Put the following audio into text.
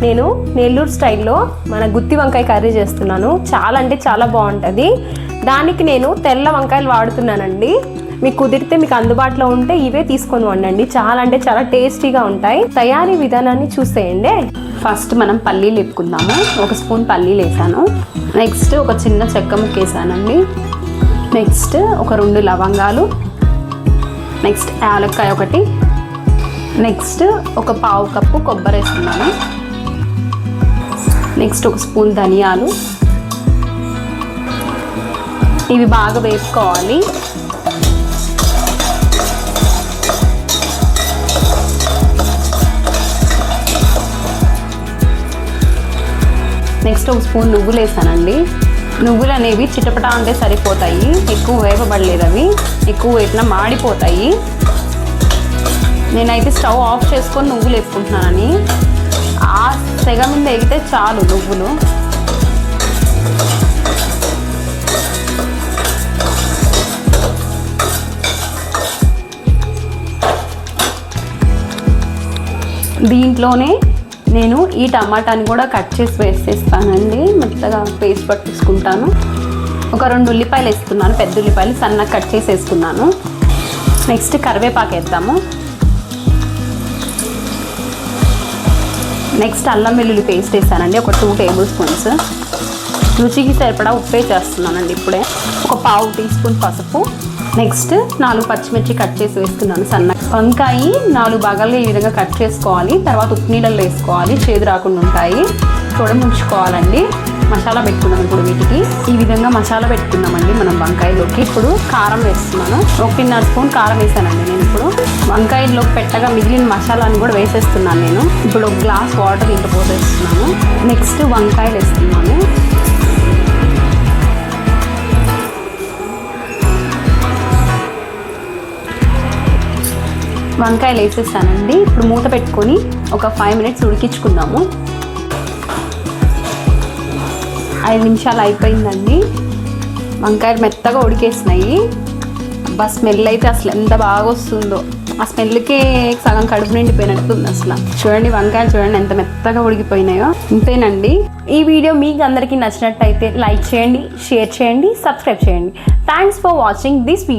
నేను నెల్లూరు స్టైల్లో మన గుత్తి వంకాయ కర్రీ చేస్తున్నాను. చాలా అంటే చాలా బాగుంటుంది. దానికి నేను తెల్ల వంకాయలు వాడుతున్నానండి. మీకు కుదిరితే మీకు అందుబాటులో ఉంటే ఇవే తీసుకొని వండండి. చాలా అంటే చాలా టేస్టీగా ఉంటాయి. తయారీ విధానాన్ని చూసేయండి. ఫస్ట్ మనం పల్లీలు వేపుకుందాము. ఒక స్పూన్ పల్లీలు వేసాను. నెక్స్ట్ ఒక చిన్న చెక్క ముక్క వేసానండి. నెక్స్ట్ ఒక రెండు లవంగాలు. నెక్స్ట్ యాలక్కాయ ఒకటి. నెక్స్ట్ ఒక పావు కప్పు కొబ్బరి వేసుకున్నాను. నెక్స్ట్ ఒక స్పూన్ ధనియాలు. ఇవి బాగా వేసుకోవాలి నెక్స్ట్ ఒక స్పూన్ నువ్వులు వేసానండి. నువ్వులు అనేవి చిటపట అంటే సరిపోతాయి. ఎక్కువ వేపబడలేదు అవి. ఎక్కువ వేపినా మాడిపోతాయి. నేనైతే స్టవ్ ఆఫ్ చేసుకొని నువ్వులు వేసుకుంటున్నానని ఆ సెగ మీద ఎగితే చాలు నువ్వులు. దీంట్లోనే నేను ఈ టమాటాని కూడా కట్ చేసి వేసేస్తానండి. మెత్తగా పేస్ట్ పట్టించుకుంటాను. ఒక రెండు ఉల్లిపాయలు వేస్తున్నాను. పెద్ద ఉల్లిపాయలు సన్నగా కట్ చేసి వేసుకున్నాను నెక్స్ట్ కరివేపాకు వేద్దాము. నెక్స్ట్ అల్లం వెల్లుల్లి పేస్ట్ వేసానండి ఒక టూ టేబుల్ స్పూన్స్ రుచికి సరిపడా ఉప్పే చేస్తున్నానండి ఇప్పుడే. ఒక పావు టీ స్పూన్ పసుపు. నెక్స్ట్ నాలుగు పచ్చిమిర్చి కట్ చేసి వేస్తున్నాను సన్న వంకాయ నాలుగు భాగాలు ఈ విధంగా కట్ చేసుకోవాలి. తర్వాత ఉప్పు నీళ్ళల్లో వేసుకోవాలి. చేదు రాకుండా ఉంటాయి. తొడ ముంచుకోవాలండి మసాలా పెట్టుకున్నాం ఇప్పుడు వీటికి. ఈ విధంగా మసాలా పెట్టుకున్నామండి మనం వంకాయలోకి. ఇప్పుడు కారం వేస్తున్నాను. ఒకటిన్నర స్పూన్ కారం వేసానండి నేను ఇప్పుడు. వంకాయలోకి పెట్టగా మిగిలిన మసాలాను కూడా వేసేస్తున్నాను నేను. ఇప్పుడు ఒక గ్లాస్ వాటర్ ఇంత పోసేస్తున్నాను. నెక్స్ట్ వంకాయలు వేస్తున్నాను. వంకాయలు వేసేస్తానండి ఇప్పుడు మూత పెట్టుకొని ఒక ఫైవ్ మినిట్స్ ఉడికించుకుందాము. ఐదు నిమిషాలు అయిపోయిందండి. వంకాయలు మెత్తగా ఉడికేసినాయి. అబ్బా స్మెల్ అయితే అసలు ఎంత బాగా వస్తుందో. ఆ స్మెల్కే సగం కడుపు నిండిపోయినట్టుంది అసలు. చూడండి వంకాయలు చూడండి ఎంత మెత్తగా ఉడికిపోయినాయో. ఇంతేనండి. ఈ వీడియో మీకు అందరికీ నచ్చినట్టయితే లైక్ చేయండి షేర్ చేయండి సబ్స్క్రైబ్ చేయండి. Thanks for watching this video